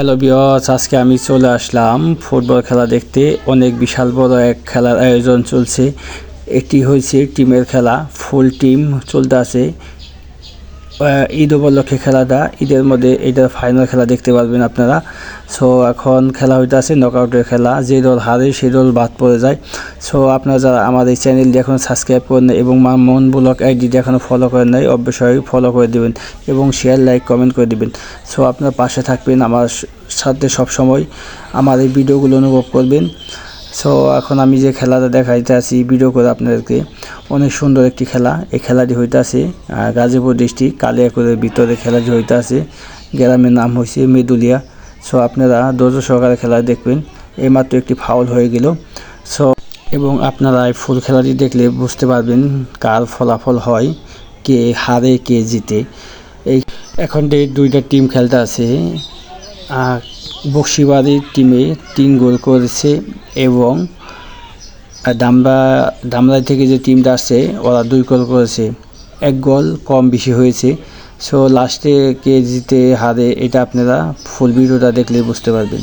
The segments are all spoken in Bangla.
হ্যালো বিয়স আজকে আমি চলে আসলাম ফুটবল খেলা দেখতে। অনেক বিশাল বড় এক খেলার আয়োজন চলছে। এটি হয়েছে টিমের খেলা, ফুল টিম চলতে আছে। ঈদ উপলক্ষে খেলাটা ঈদের মধ্যে এটার ফাইনাল খেলা দেখতে পারবেন আপনারা। সো এখন খেলা হইতে আছে নকআউটের খেলা যে দল হারে সেই দল বাদ পড়ে যায়। সো আপনারা যারা আমার এই চ্যানেলটি এখন সাবস্ক্রাইব করেন এবং মা মন ব্লগ আইডিটি এখনও ফলো করেন নাই, অবশ্যই ফলো করে দিবেন এবং শেয়ার লাইক কমেন্ট করে দিবেন। সো আপনার পাশে থাকবেন, আমার সাথে সবসময়। আমার এই ভিডিওগুলো অনুভব করবেন। সো এখন আমি যে খেলাটা দেখাইতে আছি ভিডিও করে আপনাদেরকে, অনেক সুন্দর একটি খেলা। এই খেলাটি হইতে আছে গাজীপুর ডিস্ট্রিক্ট কালিয়াকুরের ভিতরে খেলাটি হইতে আছে গ্রামের নাম হয়েছে মেদুলিয়া। সো আপনারা ধৈর্য সহকারে খেলা দেখবেন। এইমাত্র একটি ফাউল হয়ে গেল। সো এবং আপনারা এই ফুল খেলাটি দেখলে বুঝতে পারবেন কার ফলাফল হয়, কে হারে, কে জিতে। এই এখন যে দুইটা টিম খেলতে আছে আহ, বক্সিবাড়ির টিমে তিন গোল করেছে এবং দামরা দামরাই থেকে যে টিমটা আসছে ওরা দুই গোল করেছে। এক গোল কম বেশি হয়েছে। সো লাস্টে কে জিতে হারে এটা আপনারা ফুল ভিডিওটা দেখলে বুঝতে পারবেন।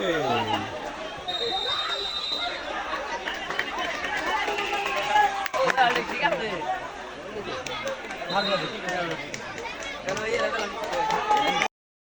আছে